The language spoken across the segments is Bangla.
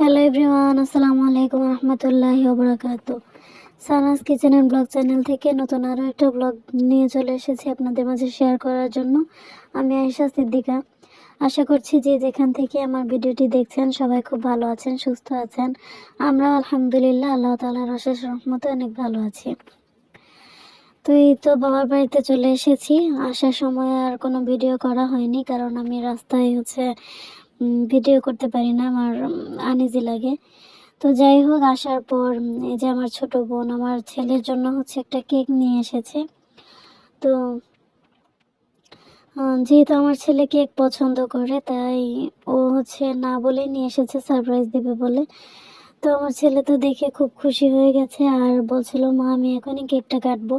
হ্যালো এভরিওয়ান আসসালামু আলাইকুম রহমতুল্লাহি ওবরাকাতু Sana's kitchen and blog channel থেকে নতুন আরও একটা ব্লগ নিয়ে চলে এসেছি আপনাদের মাঝে শেয়ার করার জন্য। আমি আয়েশা সিদ্দিকা। আশা করছি যে যেখান থেকে আমার ভিডিওটি দেখছেন সবাই খুব ভালো আছেন, সুস্থ আছেন। আমরা আলহামদুলিল্লাহ, আল্লাহ তালার অশেষ রহমতে অনেক ভালো আছি। তো এই তো বাবার বাড়িতে চলে এসেছি। আসার সময় আর কোনো ভিডিও করা হয়নি, কারণ আমি রাস্তায় হচ্ছে ভিডিও করতে পারি না, আমার আনিজি লাগে। তো যাই হোক, আসার পর এই যে আমার ছোট বোন, আমার ছেলের জন্য হচ্ছে একটা কেক নিয়ে এসেছে। তো যেহেতু আমার ছেলে কেক পছন্দ করে, তাই ও হচ্ছে না বলে নিয়ে এসেছে সারপ্রাইজ দেবে বলে। তো আমার ছেলে তো দেখে খুব খুশি হয়ে গেছে, আর বলছিল, মা, আমি এখনই কেকটা কাটবো।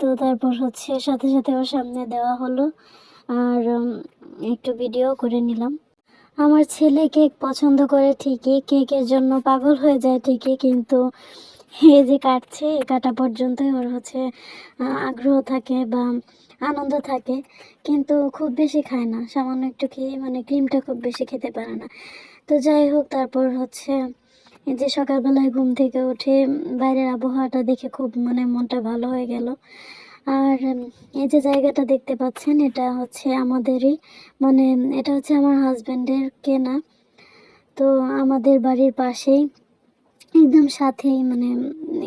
তো তারপর হচ্ছে সাথে সাথে ওর সামনে দেওয়া হলো। আর একটু ভিডিও করে নিলাম। আমার ছেলে কেক পছন্দ করে ঠিকই, কেকের জন্য পাগল হয়ে যায় ঠিকই, কিন্তু এই যে কাটছে, কাটা পর্যন্তই ওর হচ্ছে আগ্রহ থাকে বা আনন্দ থাকে, কিন্তু খুব বেশি খায় না। সামান্য একটু খেয়ে মানে ক্রিমটা খুব বেশি খেতে পারে না। তো যাই হোক, তারপর হচ্ছে যে সকালবেলায় ঘুম থেকে উঠে বাইরের আবহাওয়াটা দেখে খুব মানে মনটা ভালো হয়ে গেল। আর এই যে জায়গাটা দেখতে পাচ্ছেন, এটা হচ্ছে আমাদেরই মানে এটা হচ্ছে আমার হাজব্যান্ডের কেনা। তো আমাদের বাড়ির পাশেই, একদম সাথেই মানে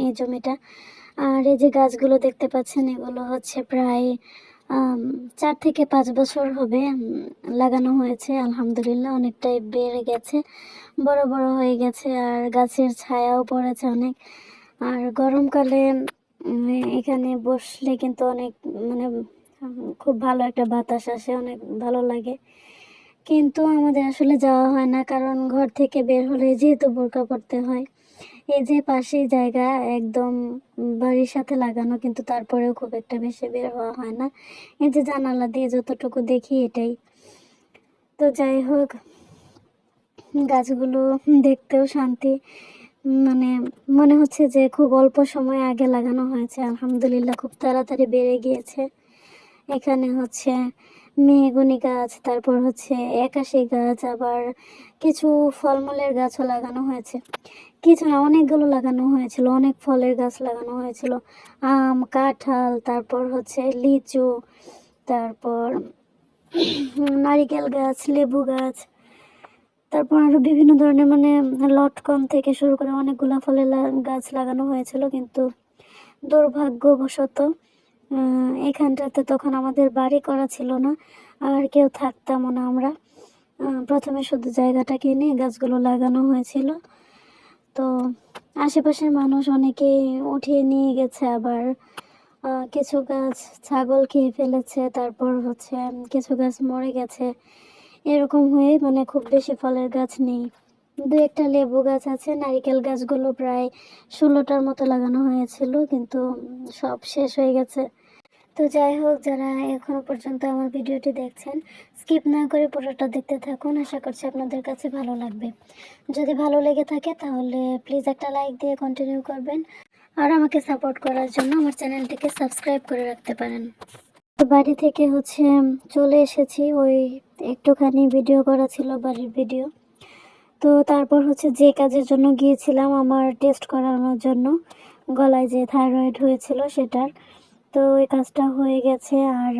এই জমিটা। আর এই যে গাছগুলো দেখতে পাচ্ছেন, এগুলো হচ্ছে প্রায় চার থেকে পাঁচ বছর হবে লাগানো হয়েছে। আলহামদুলিল্লাহ, অনেকটাই বেড়ে গেছে, বড় বড় হয়ে গেছে, আর গাছের ছায়াও পড়েছে অনেক। আর গরমকালে এখানে বসলে কিন্তু অনেক মানে খুব ভালো একটা বাতাস আসে, অনেক ভালো লাগে। কিন্তু আমাদের আসলে যাওয়া হয় না, কারণ ঘর থেকে বের হলে যেহেতু বোরকা পড়তে হয়, এই যে পাশেই জায়গা, একদম বাড়ির সাথে লাগানো, কিন্তু তারপরেও খুব একটা বেশি বের হওয়া হয় না। এই যে জানালা দিয়ে যতটুকু দেখি এটাই। তো যাই হোক, গাছগুলো দেখতেও শান্তি। মানে মনে হচ্ছে যে খুব অল্প সময় আগে লাগানো হয়েছে। আলহামদুলিল্লাহ খুব তাড়াতাড়ি বেড়ে গিয়েছে। এখানে হচ্ছে মেহগনি গাছ, তারপর হচ্ছে একাশি গাছ, আবার কিছু ফলমূলের গাছও লাগানো হয়েছে। কিছু না, অনেকগুলো লাগানো হয়েছিল, অনেক ফলের গাছ লাগানো হয়েছিল। আম, কাঁঠাল, তারপর হচ্ছে লিচু, তারপর নারিকেল গাছ, লেবু গাছ তারপর আরও বিভিন্ন ধরনের মানে লটকন থেকে শুরু করে অনেকগুলা ফলের গাছ লাগানো হয়েছিল, কিন্তু দুর্ভাগ্যবশত এখানটাতে তখন আমাদের বাড়ি করা ছিল না, আর কেউ থাকতামও না আমরা। প্রথমে শুধু জায়গাটা কিনে গাছগুলো লাগানো হয়েছিল। তো আশেপাশের মানুষ অনেকেই উঠিয়ে নিয়ে গেছে আবার কিছু গাছ ছাগল খেয়ে ফেলেছে, তারপর হচ্ছে কিছু গাছ মরে গেছে। এরকম হয়ে মানে খুব বেশি ফলের গাছ নেই। দু একটা লেবু গাছ আছে, নারিকেল গাছগুলো প্রায় ষোলোটার মতো লাগানো হয়েছিল, কিন্তু সব শেষ হয়ে গেছে। তো যাই হোক, যারা এখনও পর্যন্ত আমার ভিডিওটি দেখছেন, স্কিপ না করে পুরোটা দেখতে থাকুন। আশা করছি আপনাদের কাছে ভালো লাগবে। যদি ভালো লেগে থাকে, তাহলে প্লিজ একটা লাইক দিয়ে কন্টিনিউ করবেন। আর আমাকে সাপোর্ট করার জন্য আমার চ্যানেলটিকে সাবস্ক্রাইব করে রাখতে পারেন। বাড়ি থেকে হচ্ছে চলে এসেছি, ওই একটুখানি ভিডিও করা ছিল বাড়ির ভিডিও তো তারপর হচ্ছে যে কাজের জন্য গিয়েছিলাম আমার টেস্ট করানোর জন্য, গলায় যে থাইরয়েড হয়েছিল সেটার। তো ওই কাজটা হয়ে গেছে, আর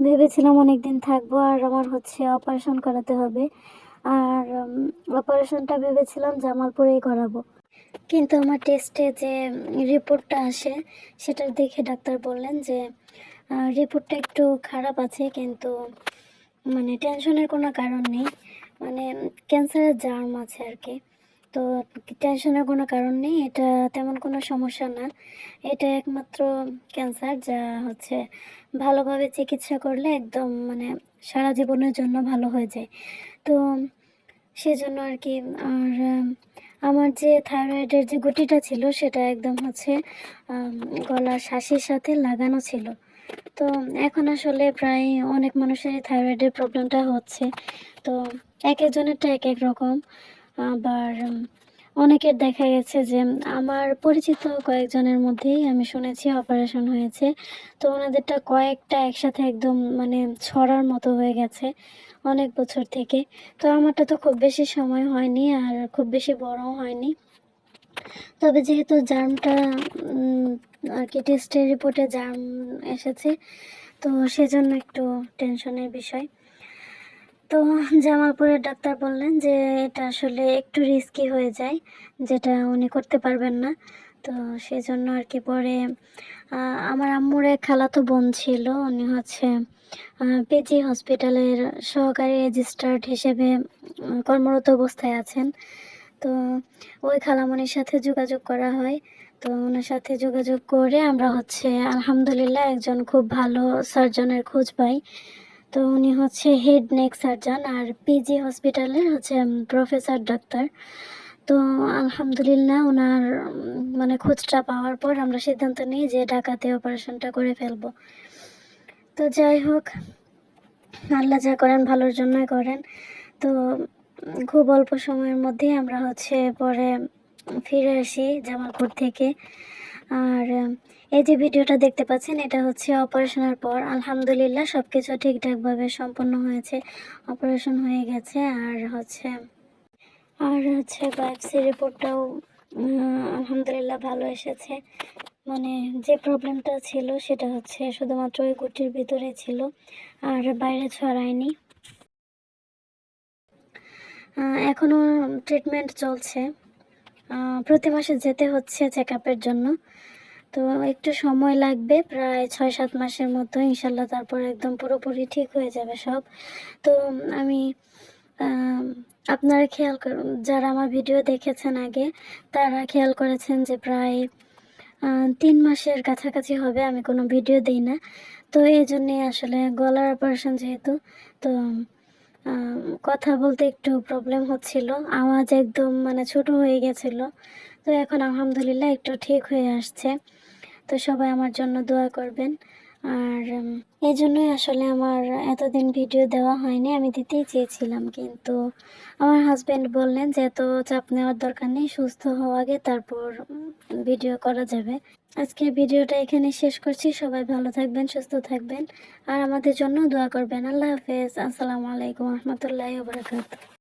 ভেবেছিলাম অনেক দিন থাকব, আর আমার হচ্ছে অপারেশন করাতে হবে। আর অপারেশনটা ভেবেছিলাম জামালপুরেই করাবো। কিন্তু আমার টেস্টে যে রিপোর্টটা আসে, সেটা দেখে ডাক্তার বললেন যে রিপোর্টটা একটু খারাপ আছে, কিন্তু মানে টেনশনের কোনো কারণ নেই। মানে ক্যান্সারের জার্ম আছে আর কি। তো টেনশনের কোনো কারণ নেই, এটা তেমন কোনো সমস্যা না। এটা একমাত্র ক্যান্সার যা হচ্ছে ভালোভাবে চিকিৎসা করলে একদম মানে সারা জীবনের জন্য ভালো হয়ে যায়। তো সেজন্য আর কি, আর আমার যে থাইরয়েডের যে গুটিটা ছিল, সেটা একদম হচ্ছে গলার শ্বাসের সাথে লাগানো ছিল। তো এখন আসলে প্রায় অনেক মানুষের থাইরয়েডের প্রবলেমটা হচ্ছে। তো এক একজনেরটা এক এক রকম। আবার অনেকের দেখা গেছে যে, আমার পরিচিত কয়েকজনের মধ্যেই আমি শুনেছি অপারেশন হয়েছে। তো ওনাদেরটা কয়েকটা একসাথে একদম মানে ছড়ার মতো হয়ে গেছে অনেক বছর থেকে। তো আমারটা তো খুব বেশি সময় হয়নি আর খুব বেশি বড়ও হয়নি। তবে যেহেতু জার্মটা আর কি টেস্টের রিপোর্টে জার্ম এসেছে, তো সেজন্য একটু টেনশনের বিষয়। তো জামালপুরের ডাক্তার বললেন যে, এটা আসলে একটু রিস্কি হয়ে যায়, যেটা উনি করতে পারবেন না। তো সেজন্য আর কি পরে আমার আম্মুর এক খালাতো বোন ছিল, উনি হচ্ছে পিজি হসপিটালের সহকারী রেজিস্ট্রার্ড হিসেবে কর্মরত অবস্থায় আছেন। তো ওই খালামণির সাথে যোগাযোগ করা হয়। তো ওনার সাথে যোগাযোগ করে আমরা হচ্ছে আলহামদুলিল্লাহ একজন খুব ভালো সার্জনের খোঁজ পাই। তো উনি হচ্ছে হেড নেক সার্জন আর পিজি হসপিটালের হচ্ছে প্রফেসর ডাক্তার তো আলহামদুলিল্লাহ ওনার মানে খোঁজটা পাওয়ার পর আমরা সিদ্ধান্ত নিই যে ঢাকাতে অপারেশনটা করে ফেলব। তো যাই হোক, আল্লাহ যা করেন ভালোর জন্যই করেন। তো খুব অল্প সময়ের মধ্যেই আমরা হচ্ছে পরে ফিরে আসি জামালপুর থেকে। আর এই যে ভিডিওটা দেখতে পাচ্ছেন, এটা হচ্ছে অপারেশনের পর। আলহামদুলিল্লাহ সব কিছু ঠিকঠাকভাবে সম্পন্ন হয়েছে অপারেশন হয়ে গেছে। আর হচ্ছে আর হচ্ছে বায়োপসি রিপোর্টটাও আলহামদুলিল্লাহ ভালো এসেছে। মানে যে প্রবলেমটা ছিল, সেটা হচ্ছে শুধুমাত্র ওই গুটির ভিতরে ছিল, আর বাইরে ছড়ায়নি। আহ, এখনও ট্রিটমেন্ট চলছে। প্রতি মাসে যেতে হচ্ছে চেক আপের জন্য। তো একটু সময় লাগবে প্রায় ছয় সাত মাসের মতো ইনশাল্লাহ তারপর একদম পুরোপুরি ঠিক হয়ে যাবে সব। তো আমি আপনারা খেয়াল যারা আমার ভিডিও দেখেছেন আগে তারা খেয়াল করেছেন যে প্রায় তিন মাসের কাছাকাছি হবে আমি কোনো ভিডিও দিই না। তো এই জন্যে আসলে গলার অপারেশন যেহেতু তো কথা বলতে একটু প্রবলেম হচ্ছিল। আওয়াজ একদম মানে ছোট হয়ে গেছিল। তো এখন আলহামদুলিল্লাহ একটু ঠিক হয়ে আসছে। তো সবাই আমার জন্য দোয়া করবেন। আর এই জন্যই আসলে আমার এতদিন ভিডিও দেওয়া হয়নি, আমি দিতেই চেয়েছিলাম, কিন্তু আমার হাজব্যান্ড বললেন যে এত চাপ নেওয়ার দরকার নেই, সুস্থ হওয়া আগে তারপর ভিডিও করা যাবে। আজকের ভিডিওটা এখানে শেষ করছি, সবাই ভালো থাকবেন, সুস্থ থাকবেন, আর আমাদের জন্য দোয়া করবেন। আল্লাহ হাফেজ, আসসালামু আলাইকুম রহমতুল্লাহ